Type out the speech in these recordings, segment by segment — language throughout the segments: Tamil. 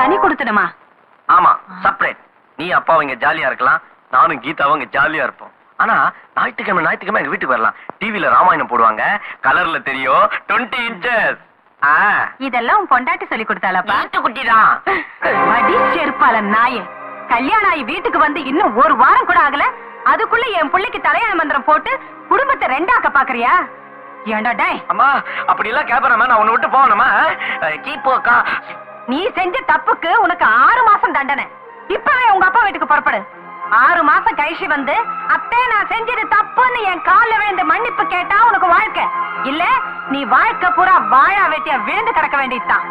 தனி கொடுத்துடுமா? ஆமா செப்பரேட் நீ அப்பாவும் இங்க ஜாலியா இருக்கலாம் நானும் கீதாவும் இங்க ஜாலியா இருப்போம். ஆனா ஞாயிற்றுக்கிழமை ஞாயிற்றுக்கிழமை எங்க வீட்டுக்கு வரலாம். டிவில ராமாயணம் போடுவாங்க கலர்ல தெரியும் டுவெண்ட்டி இன்ச்சஸ் இதெல்லாம் பொண்டாட்டி சொல்லி கொடுத்தாளப்பா. குட்டி தான் அடி செருப்பால நாயே. கல்யாணம் ஆகி வீட்டுக்கு வந்து இன்னும் ஒரு வாரம் கூட ஆகல. அதுக்குள்ள என் பிள்ளைக்கு தலையாண மந்திரம் போட்டு குடும்பத்தை ரெண்டாக்க பாக்குறியா? ஏண்டா டேய். அம்மா அப்படி எல்லாம் கேப்பறமா நான் உன்னை விட்டு போகணுமா? கீப்போக்கா நீ செஞ்ச தப்புக்கு உனக்கு ஆறு மாசம் தண்டனை. இப்பவே உங்க அப்பா வீட்டுக்கு புறப்படு. ஆறு மாசம் கழிச்சு வந்து அத்தே நான் செஞ்சது தப்புன்னு என் கால்ல விழுந்து மன்னிப்பு கேட்டா உனக்கு வாழ்க்கை. இல்ல நீ வாழ்க்கை பூரா வாழா வெட்டியா விழுந்து கிடக்க வேண்டியதுதான்.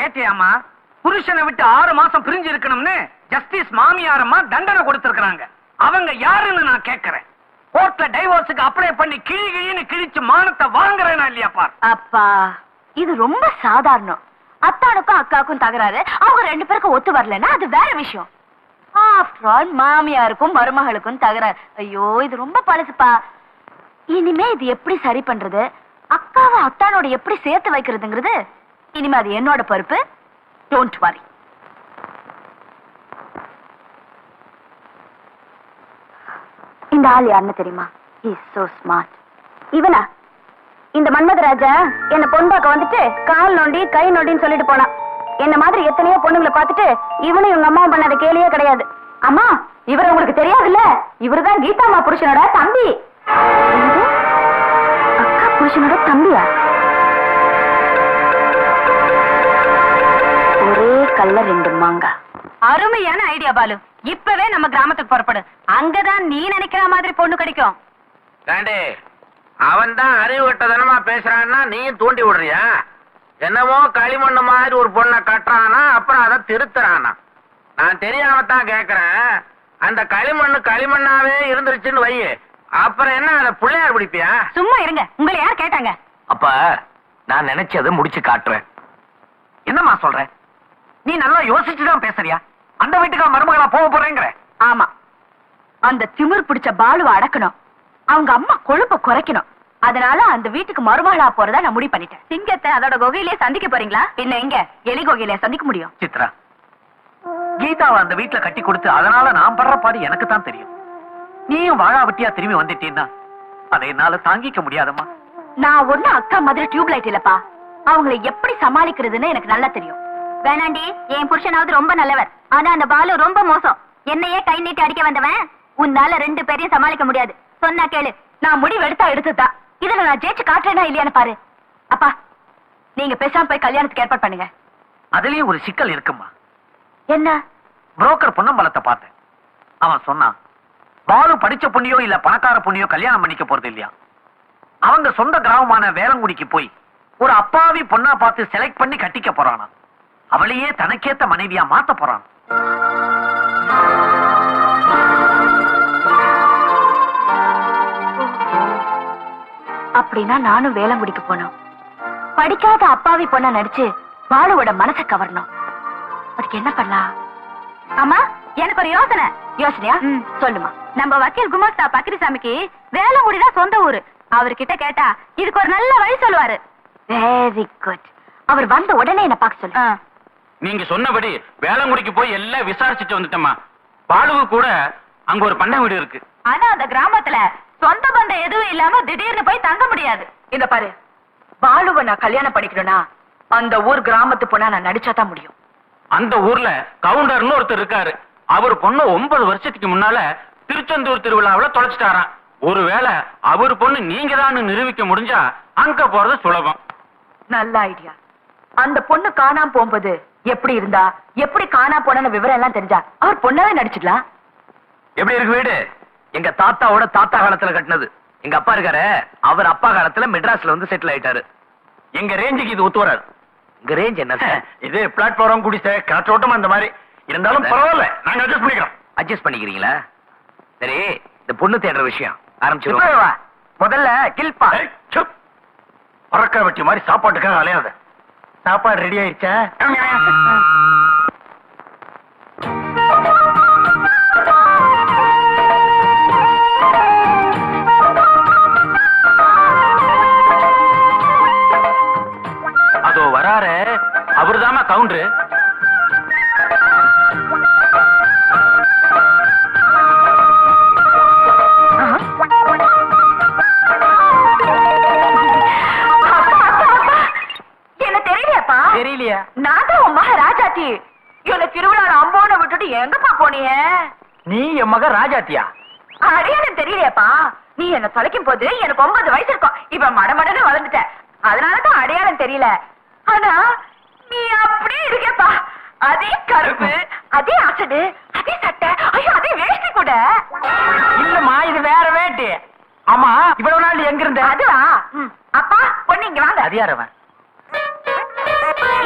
கேட்டியாமா புருஷனை விட்டு ஆறு மாசம் பிரிஞ்சு இருக்கணும்னு ஜஸ்டிஸ் மாமியாரம்மா தண்டனை கொடுத்திருக்காங்க அவங்க யாருன்னு நான் கேக்குறேன் கோர்ட்ல டைவோர்ஸுக்கு அப்ளை பண்ணி கிழி கிழின்னு கிழிச்சு மானத்தை வாங்குறேனா இல்லையா பார்? அப்பா இது ரொம்ப சாதாரணம். அத்தானுக்கும் அக்காவுக்கும் தகராறு. அவங்க ரெண்டு பேருக்கும் ஒத்து வரலன்னா அது வேற விஷயம். ஆஃப்டர் ஆல் மாமியாருக்கும் மருமகளுக்கும் தகராறு. ஐயோ இது ரொம்ப பழசுப்பா. இனிமே இது எப்படி சரி பண்றது? அக்காவை அத்தானோட எப்படி சேர்த்து வைக்கிறதுங்கிறது? இனிமே அது என்னோட பொறுப்பு. டோன்ட் வரி இந்த ஆள் யாருன்னு தெரியுமா? இஸ் சோ ஸ்மார்ட் இவனா? இந்த மன்மதராஜா என்ன பொண்ணு பார்க்க வந்துட்டு கால் நோண்டி கை நோண்டின்னு சொல்லிட்டு போனான் என்ன மாதிரி எத்தனையோ பொண்ணுங்களை பார்த்துட்டு இவனும் இவங்க அம்மாவும் பண்ணாத கேலியே கிடையாது. அம்மா இவர் உங்களுக்கு தெரியாதுல்ல? இவர்தான் கீதாம்மா புருஷனோட தம்பி? அக்கா புருஷனோட தம்பியா? ஒரே கல்ல ரெண்டு மாங்கா. அருமையான ஐடியா பாலு. இப்பவே நம்ம கிராமத்துக்கு புறப்படு. அங்கதான் நீ நினைக்கிற மாதிரி பொண்ணு கிடைக்கும். அவன் தான் அறிவு கட்டதனமா பேசுறான்னா நீயும் தூண்டி விடுறியா? என்னமோ களிமண்ணு மாதிரி ஒரு பொண்ணை கட்டுறானா அப்புறம் அதை திருத்துறானா? நான் தெரியாம தான் கேக்குறேன். அந்த களிமண்ணு களிமண்ணாவே இருந்துருச்சுன்னு வை அப்புறம் என்ன அதை பிள்ளையார் பிடிப்பியா? சும்மா இருங்க. உங்களை யார் கேட்டாங்க? அப்ப நான் நினைச்சதை முடிச்சு காட்டுறேன். என்னம்மா சொல்ற? நீ நல்லா யோசிச்சுதான் பேசுறியா? அந்த வீட்டுக்கு மருமகளா போக போறேங்கிற. ஆமா. அந்த திமிர் பிடிச்ச பாலுவை அடக்கணும். அவங்க அம்மா கொழுப்ப குறைக்கணும். அதனால அந்த வீட்டுக்கு மருமகளா போறதா நான் முடிவு பண்ணிட்டேன். சிங்கத்தை அதோட குகையிலே சந்திக்க போறீங்களா? பின்ன எங்க? எலி குகையில சந்திக்க முடியும். சித்ரா கீதாவை அந்த வீட்டுல கட்டி கொடுத்து அதனால நான் படுற பாடு எனக்கு தான் தெரியும். நீயும் வாழா வெட்டியா திரும்பி வந்துட்டீன்னா அதை என்னால தாங்கிக்க முடியாதம்மா. நான் ஒண்ணு அக்கா மாதிரி டியூப் லைட் இல்லப்பா. அவங்கள எப்படி சமாளிக்கிறதுன்னு எனக்கு நல்லா தெரியும். வேணாண்டி என் புருஷனாவது ரொம்ப நல்லவர். ஆனா அந்த பாலு ரொம்ப மோசம். என்னையே கை நீட்டி அடிக்க வந்தவன். உன்னால ரெண்டு பேரையும் சமாளிக்க முடியாது. சொன்னா கேளு. நான் முடிவு எடுத்தா எடுத்துதான் இதுல நான் ஜெயிச்சு காட்டுறேனா இல்லையான்னு பாரு. அப்பா நீங்க பேசாம போய் கல்யாணத்துக்கு ஏற்பாடு பண்ணுங்க. அதுலயும் ஒரு சிக்கல் இருக்குமா? என்ன? புரோக்கர் பொன்னம்பலத்தை பார்த்தேன். அவன் சொன்னான் பாலு படிச்ச பொண்ணியோ இல்ல பணக்கார பொண்ணியோ கல்யாணம் பண்ணிக்க போறது இல்லையா? அவங்க சொந்த கிராமமான வேளங்குடிக்கு போய் ஒரு அப்பாவி பொண்ணா பார்த்து செலக்ட் பண்ணி கட்டிக்க போறானா? அவளையே தனக்கேத்த மனைவியா மாத்த போறான்? அப்படின்னா நானும் வேளங்குடிக்கு போனோம். படிக்காத அப்பாவி பொண்ண நடிச்சு பாலுவோட மனசை கவரணும். அதுக்கு என்ன பண்ணலாம்? அம்மா எனக்கு ஒரு யோசனை. யோசனையா? சொல்லுமா. நம்ம வக்கீல் குமாஸ்தா பக்ரிசாமிக்கு வேளங்குடிதான் சொந்த ஊரு. அவர்கிட்ட கேட்டா இதுக்கு ஒரு நல்ல வழி சொல்லுவாரு. வெரி குட் அவர் வந்த உடனே என்ன பார்க்க சொல்லு. நீங்க சொன்னபடி வேளங்குடிக்கு போய் எல்லாம் விசாரிச்சுட்டு வந்துட்டோமா பாலுவு கூட அங்க ஒரு பண்ணை வீடு இருக்கு. ஆனா அந்த கிராமத்துல சொந்த பந்தம் எதுவும் இல்லாம திடீர்னு போய் தங்க முடியாது. இந்த பாரு பாலுவை நான் கல்யாணம் பண்ணிக்கணும்னா அந்த ஊர் கிராமத்து பொண்ணா நான் நடிச்சா தான் முடியும். அந்த ஊர்ல கவுண்டர்னு ஒருத்தர் இருக்காரு. அவர் பொண்ணு ஒன்பது வருஷத்துக்கு முன்னால திருச்செந்தூர் திருவிழாவுல தொலைச்சிட்டாராம். ஒருவேளை அவர் பொண்ணு நீங்க தான் நிரூபிக்க முடிஞ்சா அங்க போறது சுலபம். நல்ல ஐடியா அந்த பொண்ணு காணாம போகும்போது எப்படி இருந்தா எப்படி காணாம போன விவரம் எல்லாம் தெரிஞ்சா அவர் பொண்ணாவே நடிச்சிடலாம். எப்படி இருக்கு வீடு? எங்க தாத்தாவோட தாத்தா காலத்துல கட்டினது. எங்க அப்பா இருக்காரு அவர் அப்பா காலத்துல மெட்ராஸ்ல வந்து செட்டில் ஆயிட்டாரு. எங்க ரேஞ்சுக்கு இது ஒத்து வராது எங்க ரேஞ்ச் என்ன இது பிளாட்ஃபார்ம் குடிசை காற்றோட்டம் அந்த மாதிரி. இருந்தாலும் பரவாயில்ல. நாங்க அட்ஜஸ்ட் பண்ணிக்கிறோம். அட்ஜஸ்ட் பண்ணிக்கிறீங்களா? சரி இந்த பொண்ணு தேடுற விஷயம். ஆரம்பிச்சிருவோம். முதல்ல கில்பா பறக்க வெட்டி மாதிரி சாப்பாட்டுக்காக அலையாத. சாப்பாடு ரெடி ஆயிடுச்சா சவுண்டு தெரியலையா. நான் உன் ராஜாத்தி என்ன திருவிழா அம்போன விட்டுட்டு எங்கப்பா போனிய? நீ என் மக ராஜாத்தியா அடையாளம் தெரியலையாப்பா. நீ என்ன தொலைக்கும் போது எனக்கு ஒன்பது வயசு இப்ப மடமடன்னு வளர்ந்துட்ட. அதனாலதான் அடையாளம் தெரியல. ஆனா நீ அப்படியே இருக்கேப்பா அதே கருப்பு அதே அசடு அதே சட்டை. ஐயோ அதே வேஷ்டி கூட. இல்லம்மா இது வேற வேட்டு. ஆமா இவ்வளவு நாள் எங்க இருந்த? அதுவா. அப்பா பொண்ணு இங்க வாங்க. அது யார் அவன்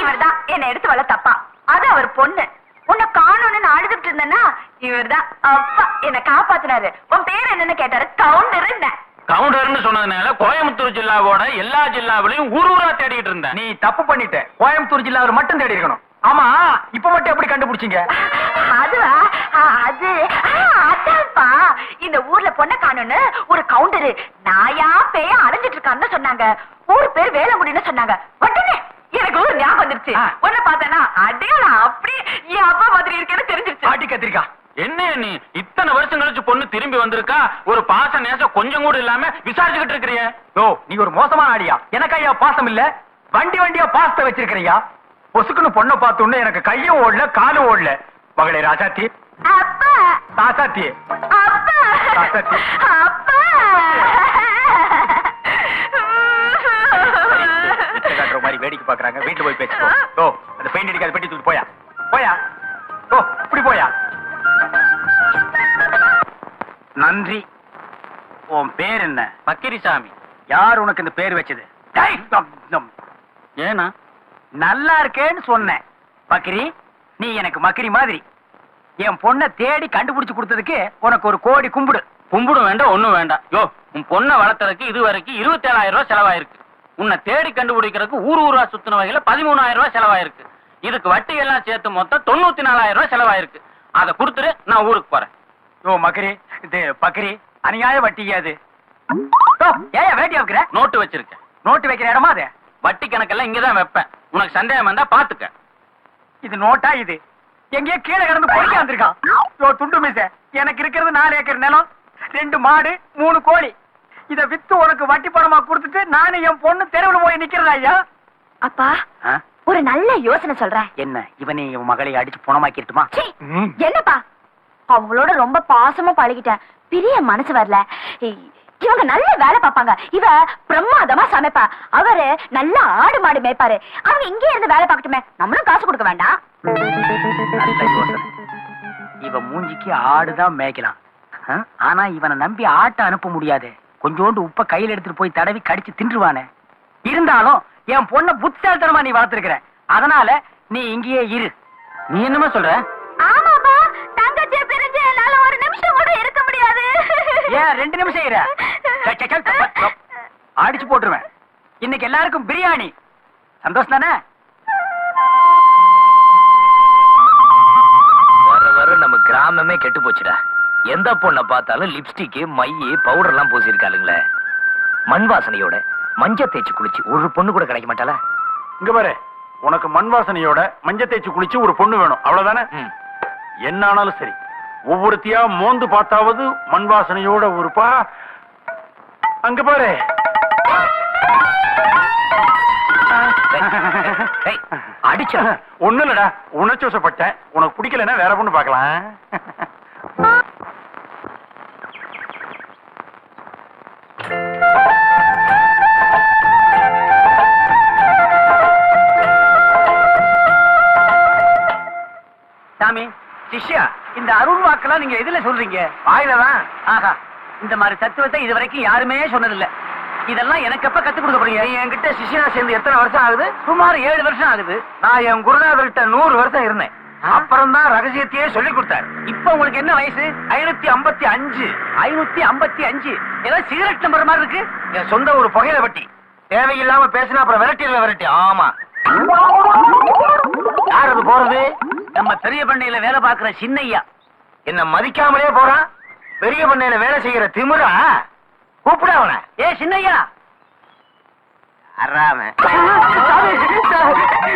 இவர்தான். என்ன எடுத்து வளர்த்தப்பா அது அவர் பொண்ணு. உன்னை காணோன்னு அழுதுட்டு இருந்தேன்னா இவர்தான். அப்பா என்ன காப்பாத்தினாரு. உன் பேர் என்னன்னு கேட்டாரு? கவுண்டர் கவுண்டர்னு சொன்னதுனால கோயம்புத்தூர் ஜில்லாவோட எல்லா ஜில்லாவிலையும் ஊர் ஊரா தேடிட்டு இருந்தேன் நீ தப்பு பண்ணிட்ட. கோயம்புத்தூர் ஜில்லாவில் மட்டும் தேடி இருக்கணும் ஆமா இப்ப மட்டும் எப்படி கண்டுபிடிச்சீங்க? அதுவா? அது அதான்ப்பா. இந்த ஊர்ல பொண்ணை காணும்னு ஒரு கவுண்டரு நாயா பேயா அலைஞ்சிட்டு இருக்கான்னு சொன்னாங்க. ஊர் பேர் வேலைமுடின்னு சொன்னாங்க. உடனே எனக்கு ஒரு ஞாபகம் வந்துருச்சு. உன்னை பார்த்தேன்னா அடையாளம் அப்படி என் அப்பா மாதிரி இருக்கேன்னு தெரிஞ்சிருச்சு. ஆட்டி கத்திரிக்கா. என்ன நீ? இத்தனை வருஷம் கழிச்சு பொண்ணு திரும்பி வந்திருக்கா? ஒரு பாச நேசம் கொஞ்சம் கூட இல்லாம விசாரிச்சுக்கிட்டு இருக்கிறிய. ஓ நீ ஒரு மோசமான ஆடியா? எனக்கு ஐயா பாசம் இல்ல. வண்டி வண்டியா பாசத்தை வச்சிருக்கிறியா? பொசுக்குன்னு பொண்ணை பார்த்தோன்னு எனக்கு கையும் ஓடல காலும் ஓடல. மகளே ராஜாத்தி ராசாத்தி. காட்டுற மாதிரி வேடிக்கை பாக்குறாங்க வீட்டுல போய் பேசிக்கோ. ஓ அந்த பெயிண்ட் அடிக்காத பெட்டி தூக்கி போயா? போயா? நன்றி. உன் பேர் என்ன? பக்கிரிசாமி. யார் உனக்கு இந்த பேர் வச்சது. ஏனா நல்லா இருக்கேன்னு சொன்னேன். பக்கிரி நீ எனக்கு மக்கரி மாதிரி. என் பொண்ணை தேடி கண்டுபிடிச்சு கொடுத்ததுக்கு உனக்கு ஒரு கோடி கும்பிடு. கும்பிடும் வேண்டாம் ஒண்ணும் வேண்டாம். யோ உன் பொண்ணை வளர்த்தறதுக்கு இது வரைக்கும் இருபத்தேழாயிரம் ரூபாய் செலவாயிருக்கு. உன்னை தேடி கண்டுபிடிக்கிறதுக்கு ஊர் ஊரா சுத்தின வகையில பதிமூணாயிரம் ரூபாய் செலவாயிருக்கு. இதுக்கு வட்டி எல்லாம் சேர்த்து மொத்தம் தொண்ணூத்தி நாலாயிரம் ரூபாய் செலவாயிருக்கு. அதை கொடுத்துட்டு நான் ஊருக்கு போறேன். ஓ மக்கரி இது பக்கரி அநியாய வட்டியாது ஏன் வேட்டி வைக்கிற நோட்டு வச்சிருக்கேன். நோட்டு வைக்கிற இடமா அது? வட்டி கணக்கெல்லாம் இங்கதான் வைப்பேன். உனக்கு சந்தேகம் வந்தா பாத்துக்க. இது நோட்டா இது? எங்கேயோ கீழே கிடந்து பொறுக்க வந்திருக்கான். யோ துண்டு மீச. எனக்கு இருக்கிறது நாலு ஏக்கர் நிலம் ரெண்டு மாடு மூணு கோழி. இத வித்து உனக்கு வட்டி பணமா கொடுத்துட்டு நானும் என் பொண்ணு தெருவில் போய் நிக்கிறதா ஐயா? அப்பா ஒரு நல்ல யோசனை சொல்றேன். என்ன? இவனை இவன் மகளை அடிச்சு பணமாக்கிட்டுமா என்னப்பா? அவங்களோட ரொம்ப பாசமா பழகிட்டேன். பெரிய மனசு வரல. இவங்க நல்ல வேலை பார்ப்பாங்க. இவ பிரமாதமா சமைப்பா. அவரு நல்ல ஆடு மாடு மேய்ப்பாரு. அவங்க இங்கே இருந்து வேலை பார்க்கட்டுமே. நம்மளும் காசு கொடுக்க வேண்டாம். இவ மூஞ்சிக்கு ஆடுதான் மேய்க்கலாம். ஆனா இவனை நம்பி ஆட்டை அனுப்ப முடியாது. கொஞ்சோண்டு உப்ப கையில எடுத்துட்டு போய் தடவி கடிச்சு தின்றுவானே. இருந்தாலும் என் பொண்ணை புத்தால்தனமா நீ வளர்த்திருக்கிற. அதனால நீ இங்கேயே இரு. நீ என்னமா சொல்ற? ஏன் ரெண்டு நிமிஷம் இரு. அடிச்சு போட்டுருவேன். இன்னைக்கு எல்லாருக்கும் பிரியாணி. சந்தோஷம் தானே வர வர நம்ம கிராமமே கெட்டு போச்சுடா. எந்த பொண்ணை பார்த்தாலும் லிப்ஸ்டிக் மை பவுடர் எல்லாம் பூசிருக்காளுங்களே மண் வாசனையோட மஞ்சள் தேய்ச்சி குளிச்சு ஒரு பொண்ணு கூட கிடைக்க மாட்டாளா? இங்க பாரு உனக்கு மண் வாசனையோட மஞ்சள் தேய்ச்சி குளிச்சு ஒரு பொண்ணு வேணும். அவ்வளவுதானே. என்ன ஆனாலும் சரி. ஒவ்வொருத்தியா மோந்து பார்த்தாவது மண் வாசனையோட ஒருப்பா அங்க பாரு. அடிச்சா? ஒண்ணு இல்லடா உணர்ச்சி வசப்பட்டேன் உனக்கு பிடிக்கலன்னா வேற பொண்ணு பார்க்கலாம். சாமி சிஷ்யா? இந்த அருள் வாக்கெல்லாம் நீங்க எதுல சொல்றீங்க? வாயிலதான். ஆஹா. இந்த மாதிரி தத்துவத்தை இது வரைக்கும் யாருமே சொன்னதில்ல. இதெல்லாம் எனக்கு எப்ப கத்து கொடுக்க போறீங்க? என்கிட்ட சிஷ்யனா சேர்ந்து எத்தனை வருஷம் ஆகுது? சுமார் ஏழு வருஷம் ஆகுது. நான் என் குருநாதர்கிட்ட நூறு வருஷம் இருந்தேன். அப்புறம் தான் ரகசியத்தையே சொல்லி கொடுத்தாரு. இப்ப உங்களுக்கு என்ன வயசு? ஐநூத்தி ஐம்பத்தி அஞ்சு. ஐநூத்தி ஐம்பத்தி அஞ்சு. ஏதோ சிகரெட் நம்பர் மாதிரி இருக்கு. என் சொந்த ஒரு புகையில வட்டி தேவையில்லாம பேசினா அப்புறம் விரட்டிடுற விரட்டி. ஆமா. யார் அது போறது? நம்ம பெரிய பண்ணையில வேலை பாக்குற சின்னையா. என்ன மதிக்காமலே போறான்? பெரிய பண்ணையில வேலை செய்யற திமிரா கூப்பிட அவன. ஏ சின்னையா! அறாம.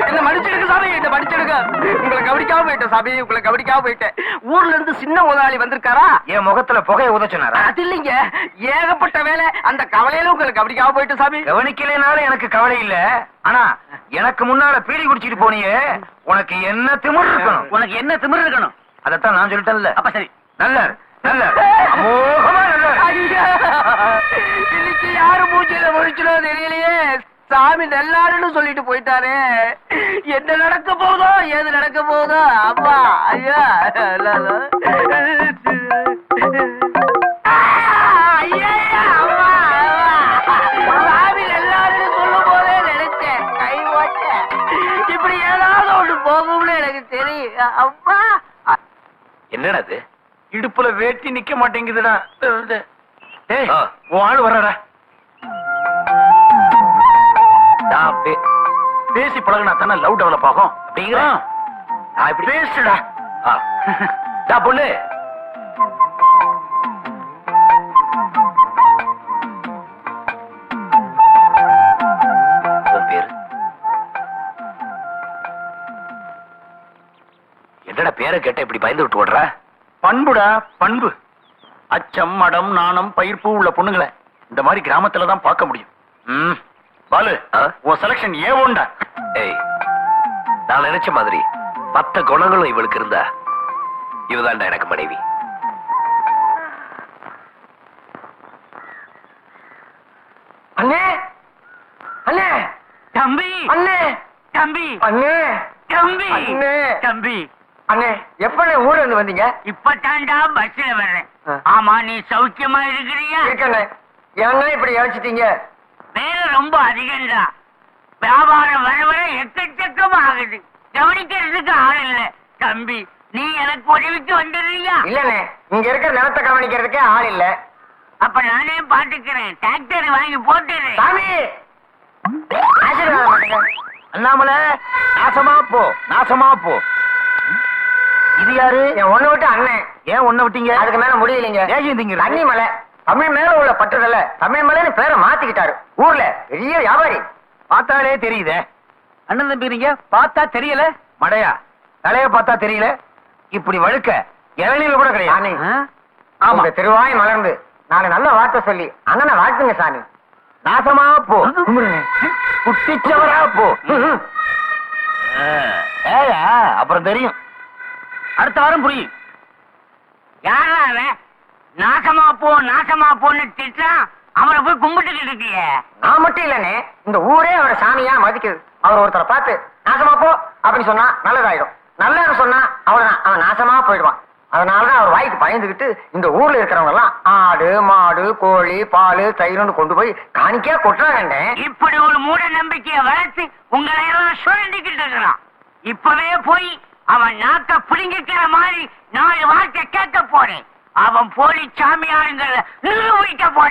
என்ன மன்னிச்சிடுங்க சாமி என்ன மன்னிச்சிடுங்க. உங்களை கவனிக்காம போயிட்டேன் சாமி உங்களை கவனிக்காம போயிட்டேன். ஊர்ல இருந்து சின்ன முதலாளி வந்திருக்காரா? என் முகத்துல புகைய உதச்சுனாரா அது இல்லைங்க. ஏகப்பட்ட வேலை. அந்த கவலையில உங்களை கவனிக்காம போயிட்டு சாமி. கவனிக்கலைனாலும் எனக்கு கவலை இல்ல. ஆனா எனக்கு முன்னால பீடி குடிச்சிட்டு போனியே உனக்கு என்ன திமிர் இருக்கணும்? உனக்கு என்ன திமிரு இருக்கணும்? அதத்தான் நான் சொல்லிட்டேன்ல. அப்ப சரி. நல்ல நல்ல அமோகமா நல்ல! இன்னைக்கு யாரு மூச்சில முழிச்சனோ தெரியலையே. சாமி நல்லாருன்னு சொல்லிட்டு போயிட்டாரே என்ன நடக்க போதோ ஏது நடக்க போதோ அம்மா ஐயா. லா, லா. ஆ, ஐயா, அம்மா, அம்மா. சாமி நல்லாருன்னு சொல்லும் போதே நினைச்சேன். கை ஓட்ட இப்படி ஏதாவது ஒண்ணு போகும்னு எனக்கு தெரியும். அம்மா. என்னடா அது இடுப்புல வேட்டி நிக்க மாட்டேங்குதுடா. ஆள் வர்றடா நான் பே- பேசி பழகுனா தானே லவ் டெவலப் ஆகும்? அப்படிங்கிற. நான் இப்படி. பேசுடா. டா பொண்ணு. என்னடா பேரை கேட்ட இப்படி பயந்து விட்டு ஓடுற? பண்புடா பண்பு. அச்சம் மடம் நாணம் பயிர்ப்பு உள்ள பொண்ணுங்களை இந்த மாதிரி கிராமத்துல தான் பார்க்க முடியும். ம். பாலு? உன் செலக்ஷன் ஏ ஒண்டா ஏய் நான் நினைச்ச மாதிரி மத்த குணங்களும் இவளுக்கு இருந்தா இவதான்டா எனக்கு மனைவி. அண்ணே! அண்ணே! தம்பி! அண்ணே! தம்பி! அண்ணே! தம்பி! அண்ணே! தம்பி! அண்ணே எப்பண்ணே ஊர்ல இருந்து வந்தீங்க? இப்பதான்டா பஸ்ல வர்றேன். ஆமா நீ சௌக்கியமா இருக்கிறியா? இருக்கண்ணே. ஏன்னா இப்படி இழைச்சிட்டீங்க வேலை ரொம்ப அதிகம்டா. வியாபாரம் வர வர எக்கச்சக்கமா ஆகுது. கவனிக்கிறதுக்கு ஆள் இல்ல. தம்பி நீ எனக்கு உதவிக்கு வந்துடுறியா? இல்லண்ணே இங்க இருக்கிற நிலத்தை கவனிக்கிறதுக்கே ஆள் இல்ல. அப்ப நானே பாத்துக்கிறேன். டிராக்டர் வாங்கி போட்டுறேன் சாமி! அண்ணாமலை நாசமா போ நாசமா போ. இது யாரு? என் ஒண்ணு விட்டு அண்ணன். ஏன் ஒண்ண விட்டீங்க? அதுக்கு மேல முடியலைங்க. ஏன் தண்ணி மலை. தமிழ் மேல உள்ள பற்றுதல தமிழ் மலைன்னு பேரை மாத்திக்கிட்டாரு. ஊர்ல பெரிய வியாபாரி. பார்த்தாலே தெரியுதே. அண்ணன் தம்பிங்க பார்த்தா தெரியல? மடையா தலைய பார்த்தா தெரியல? இப்படி வழுக்க இளநில கூட கிடையாது. ஆமா. திருவாய் மலர்ந்து நாங்க நல்ல வார்த்தை சொல்லி அண்ணனை வாழ்த்துங்க சாமி. நாசமா போ. குட்டிச்சவரா போ. ஏயா அப்புறம் தெரியும். அடுத்த வாரம் புரியும் யாரா நாசமா போ நாசமா போன்னு திட்டான் அவனை போய் கும்பிட்டுக்கிட்டு இருக்கிய? நான் மட்டும் இல்லனே இந்த ஊரே அவரை சாமியா மதிக்குது. அவர் ஒருத்தரை பார்த்து நாசமா போ அப்படின்னு சொன்னா நல்லதாயிடும். நல்லது சொன்னா அவ்வளவுதான் அவன் நாசமா போயிடுவான். அதனாலதான் அவர் வாய்க்கு பயந்துகிட்டு இந்த ஊர்ல இருக்கிறவங்க எல்லாம் ஆடு மாடு கோழி பால் தயிர்னு கொண்டு போய் காணிக்கையா கொட்டுறாங்கண்டே இப்படி ஒரு மூட நம்பிக்கைய வளர்த்து உங்களை எல்லாம் சுரண்டிக்கிட்டு இருக்கிறான். இப்பவே போய் அவன் நாக்க புடுங்கிக்கிற மாதிரி நாலு வார்த்தை கேட்க போறேன். அவன் போலி சாமியாருங்கிற நிரூபிக்க போறேன்.